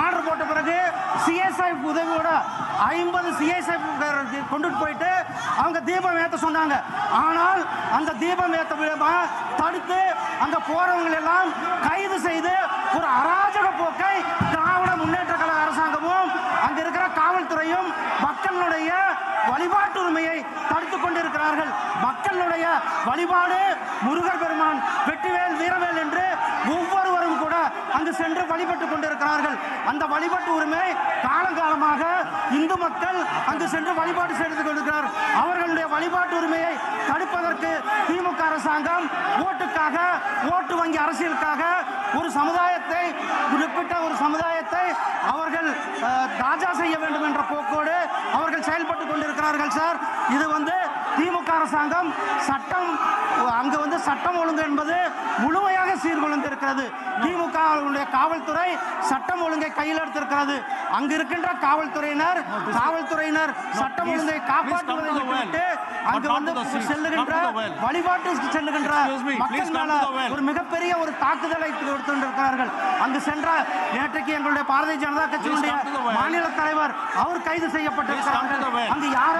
Order போட்ட பிறகு CSI உதவியோட ஐம்பது சிஎஸ்ஐ கொண்டுட்டு போயிட்டு அவங்க தீபம் ஏற்ற சொன்னாங்க. ஆனால் அந்த தீபம் ஏற்ற விழாம தடுத்து அங்க போறவங்க எல்லாம் கைது செய்து ஒரு அராஜக போக்கை திராவிட முன்னேற்ற கழக அரசாங்கமும் அங்க இருக்கிற காவல்துறையும் மக்களுடைய வழிபாட்டு உரிமையை தடுத்து கொண்டிருக்கிறார்கள். மக்களுடைய வழிபாடு முருகர் பெருமான் வெற்றிவேல் வீரவேல் என்று ஒவ்வொருவரும் கூட அங்கு சென்று வழிபட்டு கொண்டிருக்கிறார்கள். அந்த வழிபாட்டு உரிமை காலங்காலமாக இந்து மக்கள் அங்கு சென்று வழிபாடு செய்து கொண்டிருக்கிறார். அவர்களுடைய வழிபாட்டு உரிமையை தடுப்பதற்கு திமுக அரசாங்கம் ஓட்டுக்காக ஓட்டு வங்கி அரசியலுக்காக ஒரு சமுதாயத்தை குறிப்பிட்ட ஒரு சமுதாயத்தை அவர்கள் தாஜா செய்ய வேண்டும் என்ற போக்கோடு அவர்கள் செயல்பட்டு கொண்டிருக்கிறார்கள் சார். இது வந்து திமுக அரசாங்கம் சட்டம் அங்கு வந்து சட்டம் ஒழுங்கு என்பது முழுமையாக சீர்குலைந்திருக்கிறது திமுக காவல்துறை சட்டம் ஒழுங்கை கையில் எடுத்திருக்கிறது அங்கு இருக்கின்ற காவல்துறையினர் காவல்துறையினர் சட்டம் ஒழுங்கை காப்பாற்றுவதை அங்கு வந்து. செல்லுகின்ற Come to the well. வழிபாட்டு செல்லுகின்ற மக்கள் மேல. ஒரு மிகப்பெரிய ஒரு தாக்குதலை கொடுத்திருக்கிறார்கள் அங்கு சென்ற நேற்றைக்கு எங்களுடைய பாரதிய ஜனதா கட்சியினுடைய. மாநில தலைவர் அவர் கைது செய்யப்பட்டிருக்கிறார்கள். அங்கு யார்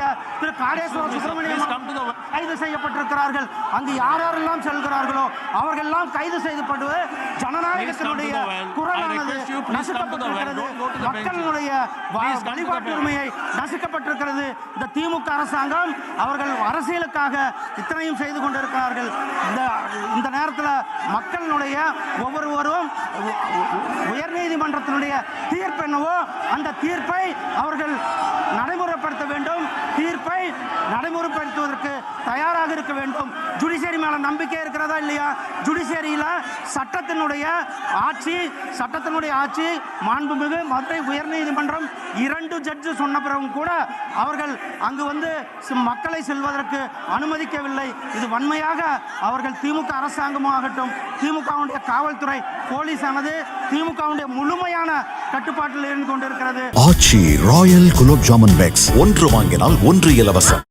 யார் திரு காடேஸ்வர. சுப்பிரமணியம். கைது செய்யப்பட்டிருக்கிறார்கள் அங்கு யார் யாரெல்லாம் செல்கிறார்களோ அவர்கள் எல்லாம் கைது செய்யப்படுவது ஜனநாயகத்தினுடைய குரலானது. நசுக்கப்பட்டிருக்கிறது. மக்களுடைய வ- Please come to the வழிபாட்டு well. உரிமையை நசுக்கப்பட்டிருக்கிறது இந்த திமுக அரசாங்கம் அவர்கள் அரசியலுக்காக இத்தனையும் செய்து கொண்டிருக்கிறார்கள் இந்த இந்த நேரத்தில் மக்களினுடைய ஒவ்வொருவரும் உயர்நீதிமன்றத்தினுடைய தீர்ப்பு என்னவோ அந்த தீர்ப்பை அவர்கள் நடைமுறைப்படுத்த வேண்டும் இருக்க வேண்டும். ஜுடிஷியரி மேலே நம்பிக்கை இருக்கிறதா இல்லையா? ஜுடிஷியரியில் சட்டத்தினுடைய ஆட்சி சட்டத்தினுடைய ஆட்சி மாண்புமிகு மதுரை உயர்நீதிமன்றம் இரண்டு ஜட்ஜு சொன்ன பிறகும் கூட அவர்கள் அங்கு வந்து மக்களை செல்வதற்கு அனுமதிக்கவில்லை. இது வன்மையாக அவர்கள் திமுக அரசாங்கமாகட்டும் திமுகவுடைய காவல்துறை போலீஸ் ஆனது திமுகவுடைய முழுமையான கட்டுப்பாட்டில் இருந்து கொண்டிருக்கிறது. ஆட்சி ராயல் குலோப் ஜாமன் பேக்ஸ். ஒன்று வாங்கினால் ஒன்று இலவசம்.